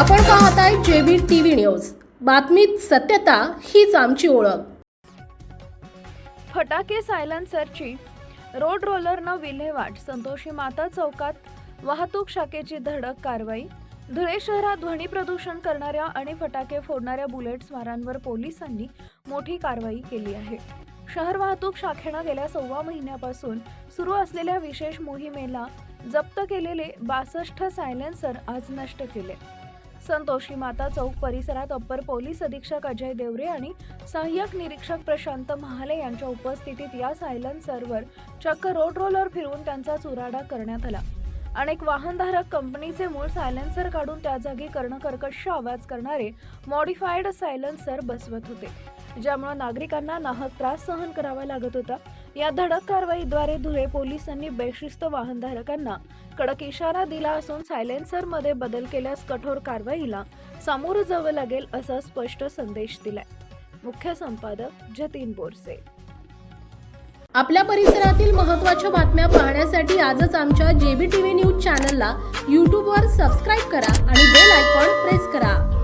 पाहताय JB TV news. बातमीत सत्यता हीच आमची ओळख. फटाके सायलेन्सरची रोड रोलरनं विल्हेवाट संतोषी माता चौकात वाहतूक शाखेची धडक कारवाई धुळे शहरात ध्वनी प्रदूषण करणाऱ्या आणि फटाके फोडणाऱ्या बुलेट स्वारांवर पोलिसांनी मोठी कारवाई केली आहे. शहर वाहतूक शाखेनं गेल्या सव्वा महिन्यापासून सुरू असलेल्या विशेष मोहिमेला जप्त केलेले बासष्ट सायलेन्सर आज नष्ट केले. संतोषी माता चौक परिसरात अप्पर पोलीस अधीक्षक अजय देवरे आणि सहाय्यक निरीक्षक प्रशांत महाले यांच्या उपस्थितीत या सायलेन्सरवर चक्क रोड रोलर फिरवून त्यांचा चुराडा करण्यात आला. अनेक वाहनधारक कंपनीचे मूळ सायलेन्सर काढून त्या जागी कर्णकर्कश आवाज करणारे मॉडिफाईड सायलेन्सर बसवत होते. ज्यामुळे नागरिकांना नाहक त्रास सहन करावा लागत होता. या धडक कारवाईद्वारे धुळे पोलिसांनी बेशिस्त वाहनधारकांना कडक इशारा दिला असून सायलेन्सरमध्ये बदल केल्यास कठोर कारवाईला सामोरं जावं लागेल असा स्पष्ट संदेश दिलाय. मुख्य संपादक जतीन बोरसे. आपल्या परिसरातील महत्त्वाच्या बातम्या पाहण्यासाठी आजच आमच्या जेबी टीव्ही न्यूज चॅनलला यूट्यूबवर सबस्क्राईब करा आणि बेल आयकॉन प्रेस करा.